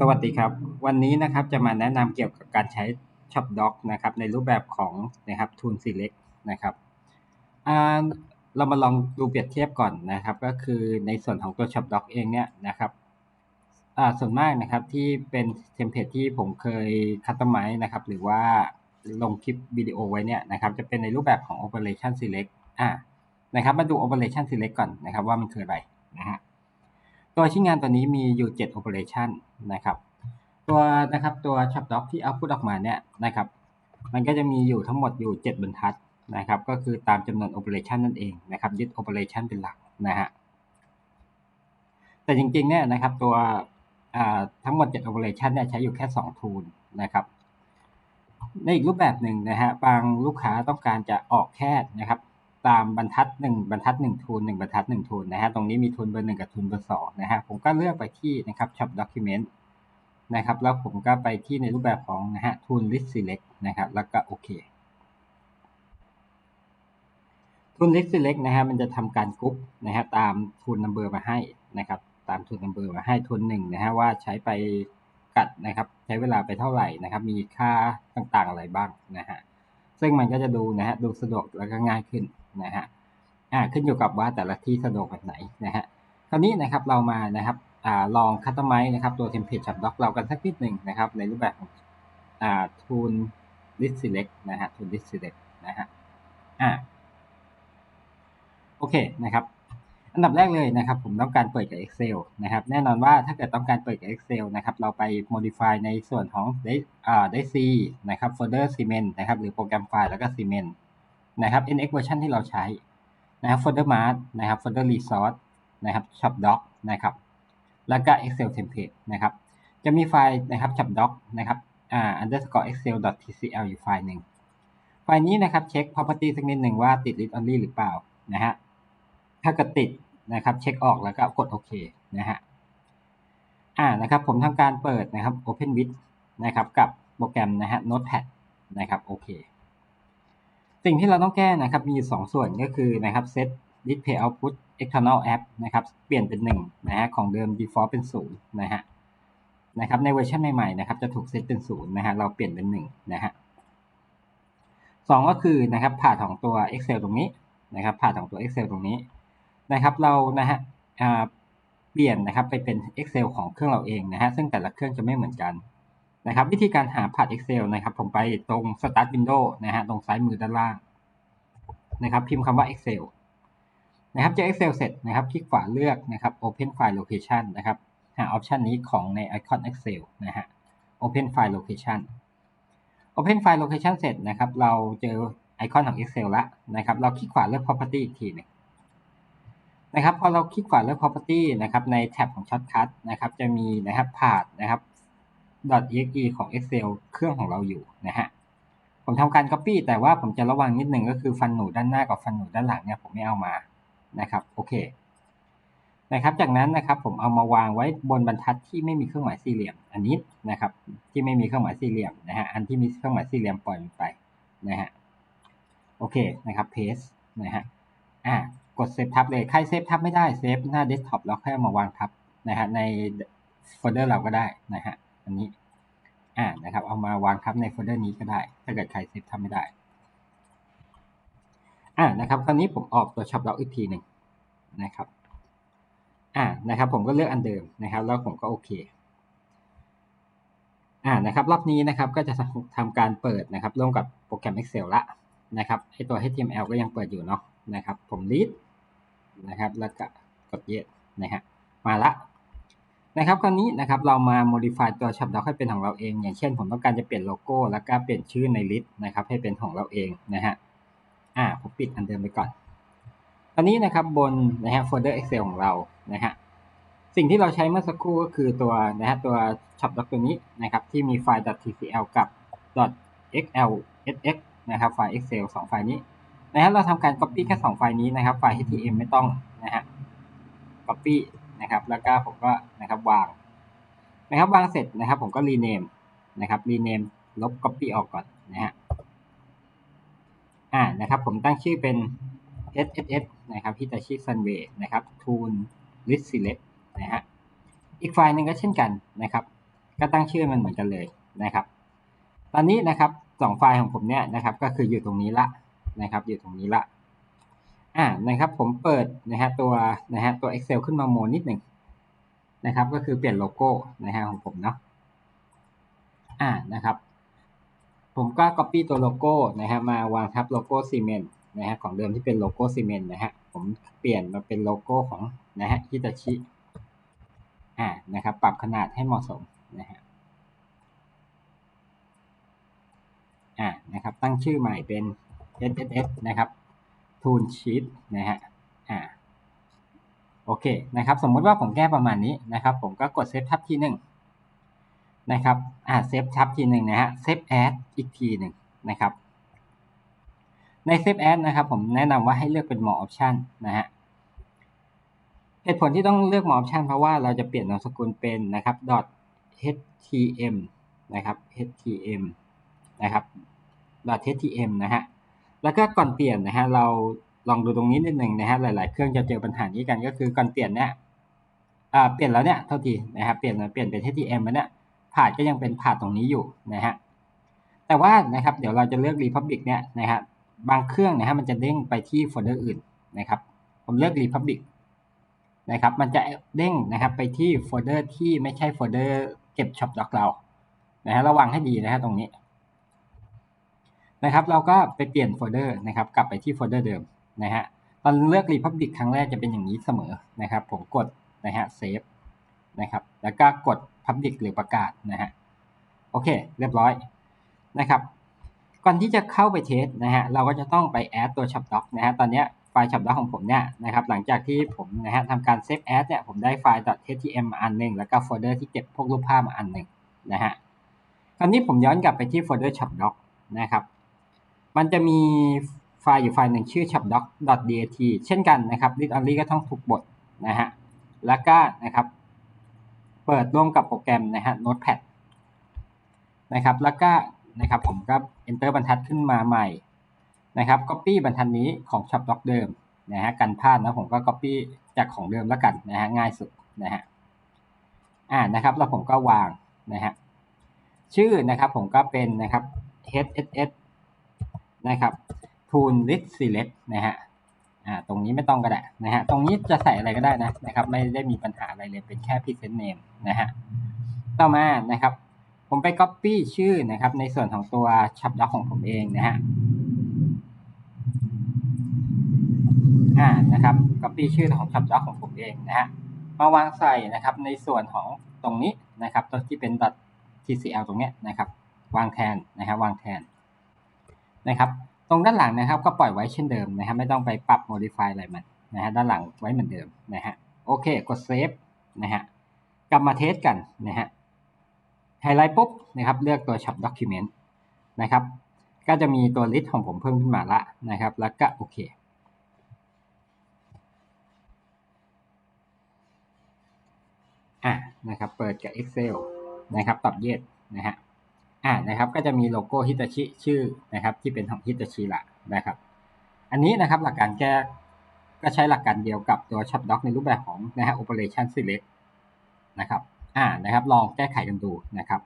สวัสดีครับ วันนี้นะครับจะมาแนะนำเกี่ยวกับการใช้ ShopDoc นะครับในรูปแบบของนะครับ Tool Select นะครับเรามาลองดูเปรียบเทียบก่อนนะครับ ก็คือในส่วนของตัว ShopDoc เองเนี่ยนะครับอ่าส่วนมากนะครับที่เป็นเทมเพลตที่ผมเคยคัสตอมไมซ์นะครับ หรือว่าลงคลิปวิดีโอไว้เนี่ยนะครับ จะเป็นในรูปแบบของ Operation Select อ่านะครับ มาดู Operation Select ก่อนนะครับ ว่ามันคืออะไรนะฮะ ตัวชิ้นงานตัวนี้มีอยู่ 7 operation นะครับ ตัวนะครับตัว shop doc ที่ output ออกมาเนี่ยนะครับ มันก็จะมีอยู่ทั้งหมดอยู่ 7 บรรทัดนะครับ ก็คือตามจำนวน operation นั่นเองนะครับ ยึด operation เป็นหลักนะฮะ แต่จริงๆเนี่ยนะครับตัวทั้งหมด 7 operation เนี่ยใช้อยู่แค่ 2 tool นะครับในอีกรูปแบบหนึ่งนะฮะบางลูกค้าต้องการจะออกแค่นะครับ ตามบรรทัดหนึ่งบรรทัดหนึ่งทูลหนึ่งบรรทัดหนึ่งทูลนะฮะตรงนี้มีทูลเบอร์หนึ่งกับทูลเบอร์สองนะฮะผมก็เลือกไปที่นะครับ shop document นะครับแล้วผมก็ไปที่ในรูปแบบของนะฮะ tool list select นะครับแล้วก็โอเค tool list select นะฮะมันจะทำการกรุ๊ปนะฮะตาม tool number มาให้นะครับตาม tool number มาให้ tool หนึ่งนะฮะว่าใช้ไปกัดนะครับใช้เวลาไปเท่าไหร่นะครับมีค่าต่างๆอะไรบ้างนะฮะ ซึ่งมันก็จะดูนะฮะดูสะดวกแล้วก็ง่ายขึ้นนะฮะอ่าขึ้นอยู่กับว่าแต่ละที่สะดวกแบบไหนนะฮะคราวนี้นะครับเรามานะครับอ่าลองคัตอมไมซ์นะครับตัวเทมเพลตชับด็อกเรากันสักนิดหนึ่งนะครับ ในรูปแบบของอ่าทูนลิสต์ select นะฮะทูนลิสต์ select นะฮะอ่าโอเคนะครับ อันดับแรกเลยนะครับ ผมต้องการเปิดกับ Excel นะครับ แน่นอนว่าถ้าเกิดต้องการเปิดกับ Excel นะครับ เราไป modify ในส่วนของได้อ่าได้ C นะครับ folder cement นะครับ หรือโปรแกรมไฟล์แล้วก็ cement นะครับ NX version ที่เราใช้นะครับ folder mask นะครับ folder resource นะครับ shop doc นะครับ แล้วก็ excel template นะครับ จะมีไฟล์นะครับ shop doc นะครับอ่า underscore excel tcl อยู่ไฟล์หนึ่งไฟล์นี้นะครับเช็ค property สักนิดหนึ่งว่าติด read only หรือเปล่านะฮะถ้าเกิดติด นะครับ เช็คออกแล้วก็กดโอเคนะฮะอ่านะครับ ผมทำการเปิดนะครับ open with นะครับกับโปรแกรมนะฮะ notepad นะครับโอเคสิ่งที่เราต้องแก้นะครับมีอยู่2ส่วนก็คือนะครับ set display output external app นะครับเปลี่ยนเป็น1นะฮะของเดิม default เป็น0นะฮะนะครับในเวอร์ชันใหม่ๆนะครับจะถูกเซตเป็น0นะฮะเราเปลี่ยนเป็น1นะฮะสองก็คือนะครับผ่าของตัว Excel ตรงนี้นะครับผ่าของตัว Excel ตรงนี้ นะครับเรานะฮะเปลี่ยนนะครับไปเป็น Excel ของเครื่องเราเองนะฮะซึ่งแต่ละเครื่องจะไม่เหมือนกันนะครับวิธีการหาผ่าน Excel นะครับ ผมไปตรง Start Window นะฮะตรงซ้ายมือด้านล่างนะครับ พิมพ์คำว่า Excel นะครับเจอ Excel เสร็จนะครับ คลิกขวาเลือกนะครับ Open File Location นะครับหาออปชันนี้ของในไอคอน Excel นะฮะ Open File Location Open File Location เสร็จนะครับ เราเจอไอคอนของ Excel ละนะครับ เราคลิกขวาเลือก Property อีกทีนึง นะครับพอเราคลิกขวาเลือก property นะครับในแท็บของ shortcut นะครับจะมีนะครับพาดนะครับ .exe ของ Excel เครื่องของเราอยู่นะฮะผมทำการ Copy แต่ว่าผมจะระวังนิดหนึ่งก็คือฟันหนูด้านหน้ากับฟันหนูด้านหลังเนี่ยผมไม่เอามานะครับโอเคนะครับ จากนั้นนะครับผมเอามาวางไว้บนบรรทัดที่ไม่มีเครื่องหมายสี่เหลี่ยม อันนี้นะครับ ที่ไม่มีเครื่องหมายสี่เหลี่ยมนะฮะอันที่มีเครื่องหมายสี่เหลี่ยมปล่อยไปนะฮะโอเคนะครับ paste นะฮะอ่า กดเซฟทับเลย ใครเซฟทับไม่ได้เซฟหน้าเดสก์ท็อปแล้วค่อยมาวางทับนะฮะในโฟลเดอร์เราก็ได้นะฮะอันนี้อ่านะครับ เอามาวางทับในโฟลเดอร์นี้ก็ได้ ถ้าเกิดใครเซฟทำไม่ได้อ่านะครับ คราวนี้ผมออกตัวช็อปล็อกอีกทีหนึ่งนะครับอ่านะครับ ผมก็เลือกอันเดิมนะครับ แล้วผมก็โอเคอ่านะครับ รอบนี้นะครับก็จะทำการเปิดนะครับ ร่วมกับโปรแกรม Excel ละนะครับไอตัว HTML ก็ยังเปิดอยู่เนาะนะครับ ผม read นะครับ แล้วก็กด yes นะฮะมาละนะครับคราวนี้นะครับเรามา modify ตัว shop doc ให้เป็นของเราเอง อย่างเช่นผมต้องการจะเปลี่ยนโลโก้ แล้วก็เปลี่ยนชื่อใน list นะครับ ให้เป็นของเราเองนะฮะอ่าผมปิดอันเดิมไปก่อนตอนนี้นะครับบนนะฮะโฟลเดอร์ Excel ของเรานะฮะสิ่งที่เราใช้เมื่อสักครู่ก็คือตัวนะฮะตัว shop doc ตัวนี้นะครับที่มีไฟล์ .tcl กับ .xlsx นะครับไฟล์ Excel 2 ไฟล์นี้ นะฮะเราทำการ copy แค่2ไฟล์นี้นะครับไฟล์ html ไม่ต้องนะฮะ copy นะครับแล้วก็ผมก็นะครับวางนะครับวางเสร็จนะครับผมก็รีเนมนะครับรีเนมลบ copy ออกก่อนนะฮะอ่านะครับผมตั้งชื่อเป็น SSS นะครับ Hitachi Sunway นะครับ Tool List Select นะฮะอีกไฟล์หนึ่งก็เช่นกันนะครับ ก็ตั้งชื่อมันเหมือนกันเลยนะครับ ตอนนี้นะครับสองไฟล์ของผมเนี่ยนะครับก็คืออยู่ตรงนี้ละ นะครับ อยู่ตรงนี้ละอ่านะครับ ผมเปิดนะฮะตัวนะฮะตัว Excel ขึ้นมาโมนิดหนึ่งนะครับ ก็คือเปลี่ยนโลโก้นะฮะของผมเนาะอ่านะครับ ผมก็ copy ตัวโลโก้นะฮะมาวางทับโลโก้ซีเมนต์นะฮะของเดิมที่เป็นโลโก้ซีเมนต์นะฮะผมเปลี่ยนมาเป็นโลโก้ของนะฮะฮิตาชิอ่านะครับ ปรับขนาดให้เหมาะสมนะฮะอ่านะครับ ตั้งชื่อใหม่เป็น SSS นะครับ Tool Sheet นะฮะอ่าโอเคนะครับสมมติว่าผมแก้ประมาณนี้นะครับ ผมก็กดเซฟทับที่หนึ่งนะครับอ่าเซฟทับทีหนึ่งนะฮะเซฟแอดอีกทีหนึ่งนะครับ ในเซฟแอดนะครับ ผมแนะนำว่าให้เลือกเป็น more option นะฮะเหตุผลที่ต้องเลือก more option เพราะว่าเราจะเปลี่ยนนามสกุลเป็นนะครับ .htm นะครับ htm นะครับ .htm นะฮะ แล้วก็ก่อนเปลี่ยนนะฮะเราลองดูตรงนี้นิดหนึ่งนะฮะหลาย ๆ เครื่องจะเจอปัญหานี้กันก็คือก่อนเปลี่ยนเนี่ยอ่าเปลี่ยนแล้วเนี่ยเท่าทีนะครับเปลี่ยนเปลี่ยนเป็น htm แล้วเนี่ยผ่าดก็ยังเป็นผ่าดตรงนี้อยู่นะฮะแต่ว่านะครับเดี๋ยวเราจะเลือก republic เนี่ยนะฮะบางเครื่องนะฮะมันจะเด้งไปที่โฟลเดอร์อื่นนะครับ ผมเลือก republic นะครับ มันจะเด้งนะครับไปที่โฟลเดอร์ที่ไม่ใช่โฟลเดอร์เก็บ shop doc เรานะฮะระวังให้ดีนะฮะตรงนี้ นะครับ เราก็ไปเปลี่ยนโฟลเดอร์นะครับ กลับไปที่โฟลเดอร์เดิมนะฮะตอนเลือก republic ครั้งแรกจะเป็นอย่างนี้เสมอนะครับ ผมกดนะฮะ save นะครับ แล้วก็กด public หรือประกาศนะฮะโอเค เรียบร้อยนะครับ ก่อนที่จะเข้าไปเทสนะฮะเราก็จะต้องไปแอดตัว shop doc นะฮะตอนนี้ไฟล์ shop doc ของผมเนี่ยนะครับ หลังจากที่ผมนะฮะทำการเซฟแอดเนี่ยผมได้ไฟล์ .htm มาอันหนึ่งแล้วก็โฟลเดอร์ที่เก็บพวกรูปภาพมาอันหนึ่งนะฮะคราวนี้ผมย้อนกลับไปที่โฟลเดอร์ shop doc นะครับ มันจะมีไฟล์อยู่ไฟล์หนึ่งชื่อ shopdoc.dat เช่นกันนะครับ read only ก็ต้องถูกบทนะฮะ แล้วก็นะครับ เปิดร่วมกับโปรแกรมนะฮะ Notepad นะครับ แล้วก็นะครับผมก็ enter บรรทัดขึ้นมาใหม่นะครับ copy บรรทัดนี้ของ shopdoc เดิมนะฮะกันพลาดนะผมก็ copy จากของเดิมแล้วกันนะฮะง่ายสุดนะฮะอ่านะครับแล้วผมก็วางนะฮะชื่อนะครับผมก็เป็นนะครับ hss นะครับ tool list select นะฮะอ่าตรงนี้ไม่ต้องก็ได้นะฮะตรงนี้จะใส่อะไรก็ได้นะนะครับ ไม่ได้มีปัญหาอะไรเลยเป็นแค่ present name นะฮะต่อมานะครับ ผมไป copy ชื่อนะครับ ในส่วนของตัว shop doc ของผมเองนะฮะอ่านะครับ copy ชื่อของ shop doc ของผมเองนะฮะมาวางใส่นะครับในส่วนของตรงนี้นะครับตัวที่เป็น .tcl ตรงเนี้ยนะครับ วางแทนนะฮะวางแทน นะครับ ตรงด้านหลังนะครับก็ปล่อยไว้เช่นเดิมนะฮะไม่ต้องไปปรับ modify อะไรมันนะฮะด้านหลังไว้เหมือนเดิมนะฮะโอเคกด save นะฮะกลับมาเทสกันนะฮะไฮไลท์ปุ๊บนะครับเลือกตัว shop document นะครับ ก็จะมีตัว list ของผมเพิ่มขึ้นมาละนะครับ แล้วก็โอเคอะนะครับเปิดกับ Excel นะครับตอบเยสนะฮะ อ่านะครับก็จะมีโลโก้ฮิตาชิชื่อนะครับ ที่เป็นของฮิตาชิละนะครับ อันนี้นะครับหลักการแก้ก็ใช้หลักการเดียวกับตัวช็อตด็อกในรูปแบบของนะฮะ operation select นะครับอ่านะครับ ลองแก้ไขกันดูนะครับ